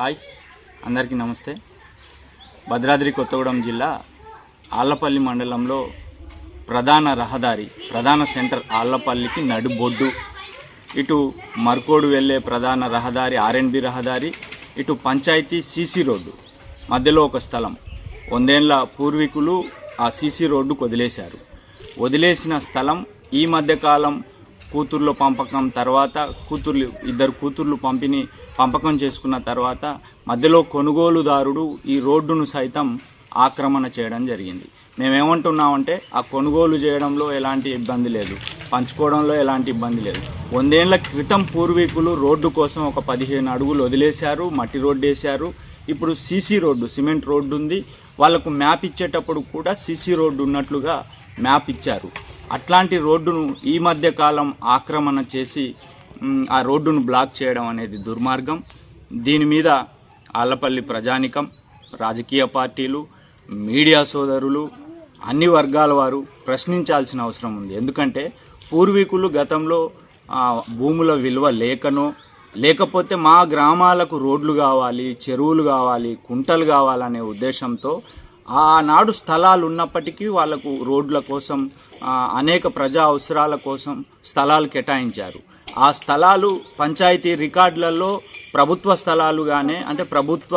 Hi. అందరికీ నమస్తే. భద్రాద్రి కొత్తగూడెం జిల్లా ఆళ్ళపల్లి మండలంలో ప్రధాన రహదారి ప్రధాన సెంటర్ ఆళ్ళపల్లికి నడుబొడ్డు. ఇటు మర్కోడు వెళ్ళే ప్రధాన రహదారి ఆర్ఎన్బి రహదారి ఇటు పంచాయతీ సీసీ రోడ్డు. మధ్యలో ఒక స్థలం. వందేళ్ళ పూర్వీకులు ఆ సీసీ రోడ్డుకు వదిలేశారు. వదిలేసిన స్థలం ఈ మధ్యకాలం కూతుర్ల పంపకం తర్వాత కూతుర్లు ఇద్దరు కూతుర్లు పంపిణీ పంపకం చేసుకున్న తర్వాత మధ్యలో కొనుగోలుదారుడు ఈ రోడ్డును సైతం ఆక్రమణ చేయడం జరిగింది. మేమేమంటున్నామంటే ఆ కొనుగోలు చేయడంలో ఎలాంటి ఇబ్బంది లేదు. పంచుకోవడంలో ఎలాంటి ఇబ్బంది లేదు. వందేళ్ళ క్రితం పూర్వీకులు రోడ్డు కోసం ఒక పదిహేను అడుగులు వదిలేశారు మట్టి రోడ్డు వేశారు ఇప్పుడు సీసీ రోడ్డు సిమెంట్ రోడ్డు ఉంది వాళ్ళకు మ్యాప్ ఇచ్చేటప్పుడు కూడా సీసీ రోడ్డు ఉన్నట్లుగా మ్యాప్ ఇచ్చారు. అట్లాంటి రోడ్డును ఈ మధ్య కాలం ఆక్రమణ చేసి ఆ రోడ్డును బ్లాక్ చేయడం అనేది దుర్మార్గం. దీని మీద ఆళ్ళపల్లి ప్రజానికం రాజకీయ పార్టీలు మీడియా సోదరులు అన్ని వర్గాల వారు ప్రశ్నించాల్సిన అవసరం ఉంది. ఎందుకంటే పూర్వీకులు గతంలో భూముల విలువ లేకనో లేకపోతే మా గ్రామాలకు రోడ్లు కావాలి చెరువులు కావాలి కుంటలు కావాలనే ఉద్దేశంతో ఆనాడు స్థలాలు ఉన్నప్పటికీ వాళ్ళకు రోడ్ల కోసం అనేక ప్రజా అవసరాల కోసం స్థలాలు కేటాయించారు. ఆ స్థలాలు పంచాయతీ రికార్డులలో ప్రభుత్వ స్థలాలుగానే అంటే ప్రభుత్వ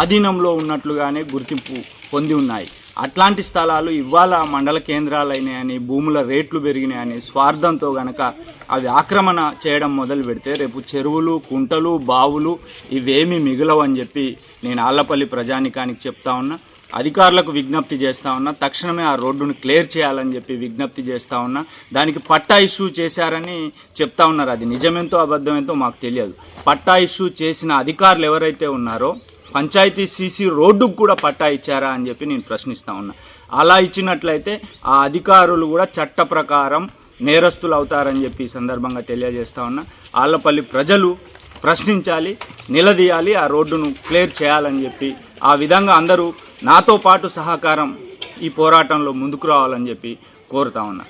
ఆధీనంలో ఉన్నట్లుగానే గుర్తింపు పొంది ఉన్నాయి. అట్లాంటి స్థలాలు ఇవాళ మండల కేంద్రాలైనాయని భూముల రేట్లు పెరిగినాయని స్వార్థంతో గనక అవి ఆక్రమణ చేయడం మొదలు పెడితే రేపు చెరువులు కుంటలు బావులు ఇవేమీ మిగలవని చెప్పి నేను ఆళ్ళపల్లి ప్రజానికానికి చెప్తా ఉన్నా. అధికారులకు విజ్ఞప్తి చేస్తా ఉన్నా తక్షణమే ఆ రోడ్డును క్లియర్ చేయాలని చెప్పి విజ్ఞప్తి చేస్తా ఉన్నా దానికి పట్టా ఇష్యూ చేశారని చెప్తా ఉన్నారు. అది నిజమెంతో అబద్ధమేంతో మాకు తెలియదు. పట్టా ఇష్యూ చేసిన అధికారులు ఎవరైతే ఉన్నారో పంచాయతీ సీసీ రోడ్డుకు కూడా పట్టా ఇచ్చారా అని చెప్పి నేను ప్రశ్నిస్తా ఉన్నా. అలా ఇచ్చినట్లయితే ఆ అధికారులు కూడా చట్ట ప్రకారం నేరస్తులు అవుతారని చెప్పి ఈ సందర్భంగా తెలియజేస్తా ఉన్నా. ఆళ్ళపల్లి ప్రజలు ప్రశ్నించాలి నిలదీయాలి ఆ రోడ్డును క్లియర్ చేయాలని చెప్పి ఆ విధంగా అందరూ నాతో పాటు సహకారం ఈ పోరాటంలో ముందుకు రావాలని చెప్పి కోరుతా ఉన్నా.